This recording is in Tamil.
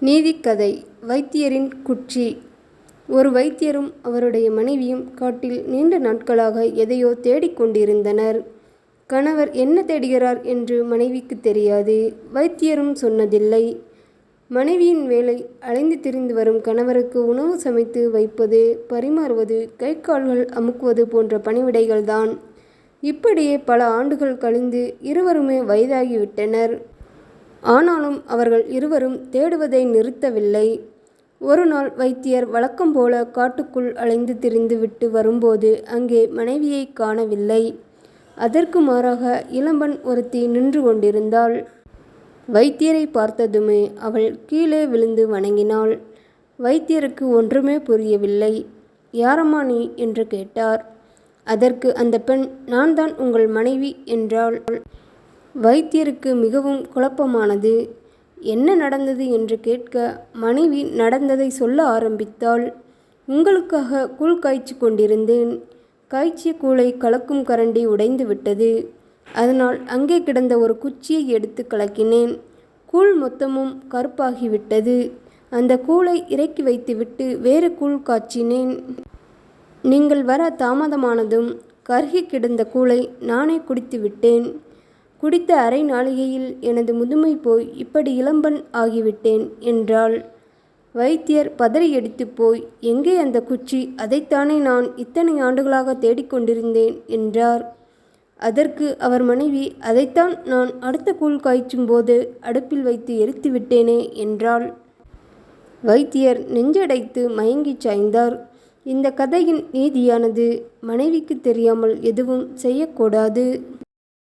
நீதிக்கதை வைத்தியரின் குச்சி ஒரு வைத்தியரும் அவருடைய மனைவியும் காட்டில் நீண்ட நாட்களாக எதையோ தேடிக் கொண்டிருந்தனர். கணவர் என்ன தேடுகிறார் என்று மனைவிக்குத் தெரியாது. வைத்தியரும் சொன்னதில்லை. மனைவியின் வேலை அலைந்து திரிந்து வரும் கணவருக்கு உணவு சமைத்து வைப்பது பரிமாறுவது கை கால்கள் அமுக்குவது போன்ற பணிவிடைகள்தான். இப்படியே பல ஆண்டுகள் கழிந்து இருவருமே வயதாகிவிட்டனர். ஆனாலும் அவர்கள் இருவரும் தேடுவதை நிறுத்தவில்லை. ஒருநாள் வைத்தியர் வழக்கம் போல காட்டுக்குள் அலைந்து திரிந்து விட்டு வரும்போது அங்கே மனைவியைக் காணவில்லை. அதற்கு மாறாக இளம்பன் ஒருத்தி நின்று கொண்டிருந்தாள். வைத்தியரைப் பார்த்ததுமே அவள் கீழே விழுந்து வணங்கினாள். வைத்தியருக்கு ஒன்றுமே புரியவில்லை. யாரம்மா நீ? என்று கேட்டார். அதற்கு அந்த பெண் நான் தான் உங்கள் மனைவி என்றாள். வைத்தியருக்கு மிகவும் குழப்பமானது. என்ன நடந்தது என்று கேட்க மனைவி நடந்ததை சொல்ல ஆரம்பித்தாள். உங்களுக்காக கூழ் காய்ச்சி கொண்டிருந்தேன். காய்ச்சிய கூழை கலக்கும் கரண்டி உடைந்து விட்டது. அதனால் அங்கே கிடந்த ஒரு குச்சியை எடுத்து கலக்கினேன். கூழ் மொத்தமும் கருப்பாகிவிட்டது அந்த கூழை இறக்கி வைத்துவிட்டு வேறு கூழ் காய்ச்சினேன். நீங்கள் வர தாமதமானதும் கருகி கிடந்த கூழை நானே குடித்துவிட்டேன். குடித்த அரை நாழிகையில் எனது முதுமை போய் இப்படி இளம்பன் ஆகிவிட்டேன் என்றாள். வைத்தியர் பதறியடித்துப் போய் எங்கே அந்த குச்சி? அதைத்தானே நான் இத்தனை ஆண்டுகளாக தேடிக்கொண்டிருந்தேன் என்றார். அதற்கு அவர் மனைவி அதைத்தான் நான் அடுத்த கூழ் காய்ச்சும் போது அடுப்பில் வைத்து எரித்து விட்டேனே என்றாள். வைத்தியர் நெஞ்சடைத்து மயங்கிச் சாய்ந்தார். இந்த கதையின் நீதியானது மனைவிக்குத் தெரியாமல் எதுவும் செய்யக்கூடாது.